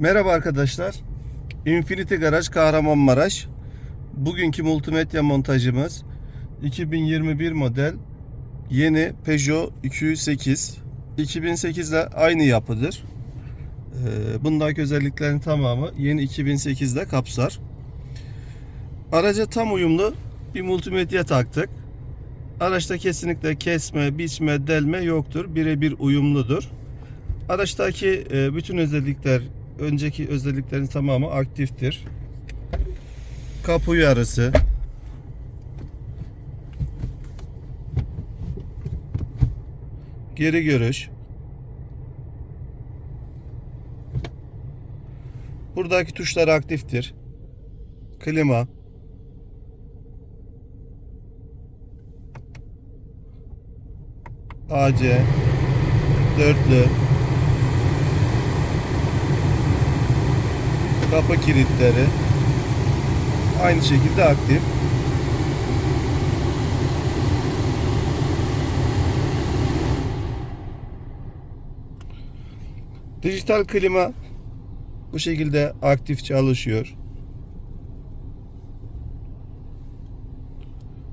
Merhaba arkadaşlar. Infinity Garaj Kahramanmaraş. Bugünkü multimedya montajımız 2021 model yeni Peugeot 208. 2008 ile aynı yapıdır. Ee, Bundaki özelliklerin tamamı yeni 2008'de kapsar. Araca tam uyumlu bir multimedya taktık. Araçta kesinlikle kesme, biçme, delme yoktur. Birebir uyumludur. Araçtaki e, bütün özellikler, önceki özelliklerin tamamı aktiftir. Kapı uyarısı, geri görüş, buradaki tuşlar aktiftir. Klima, AC, dörtlü, kapı kilitleri aynı şekilde aktif. Dijital klima bu şekilde aktif çalışıyor.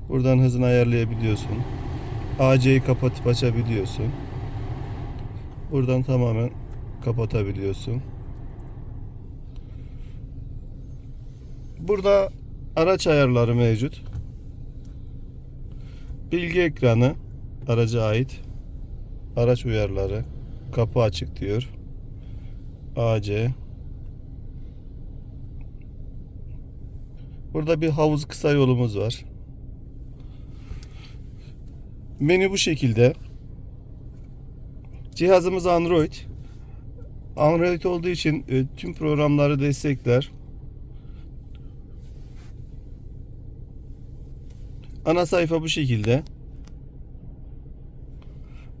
Buradan hızını ayarlayabiliyorsun. AC'yi kapatıp açabiliyorsun. Buradan tamamen kapatabiliyorsun. Burada araç ayarları mevcut. Bilgi ekranı araca ait. Araç uyarıları. Kapı açık diyor. AC. Burada bir havuz kısa yolumuz var. Menü bu şekilde. Cihazımız Android. Android olduğu için e, tüm programları destekler. Ana sayfa bu şekilde.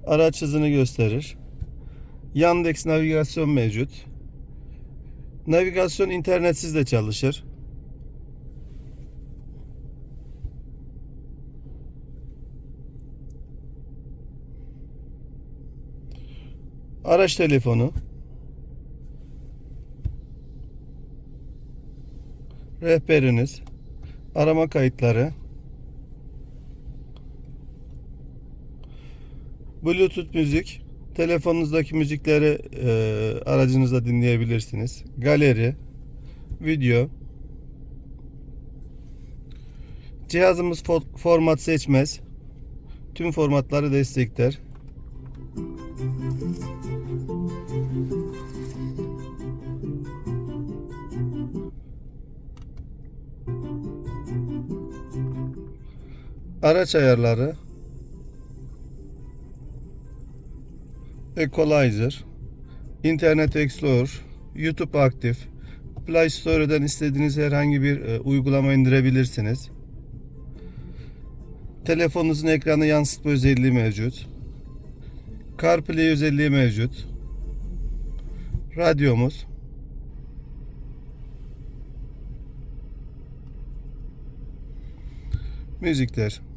Araç hızını gösterir. Yandex navigasyon mevcut. Navigasyon internetsiz de çalışır. Araç telefonu. Rehberiniz. Arama kayıtları. Bluetooth müzik. Telefonunuzdaki müzikleri e, aracınızda dinleyebilirsiniz. Galeri, video. Cihazımız fo- format seçmez. Tüm formatları destekler. Araç ayarları. Equalizer, Internet Explorer, YouTube aktif. Play Store'dan istediğiniz herhangi bir e, uygulama indirebilirsiniz. Telefonunuzun ekranı yansıtma özelliği mevcut. CarPlay özelliği mevcut. Radyomuz. Müzikler.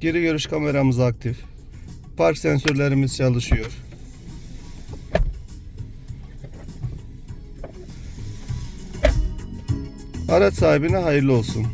Geri görüş kameramız aktif. Park sensörlerimiz çalışıyor. Araç sahibine hayırlı olsun.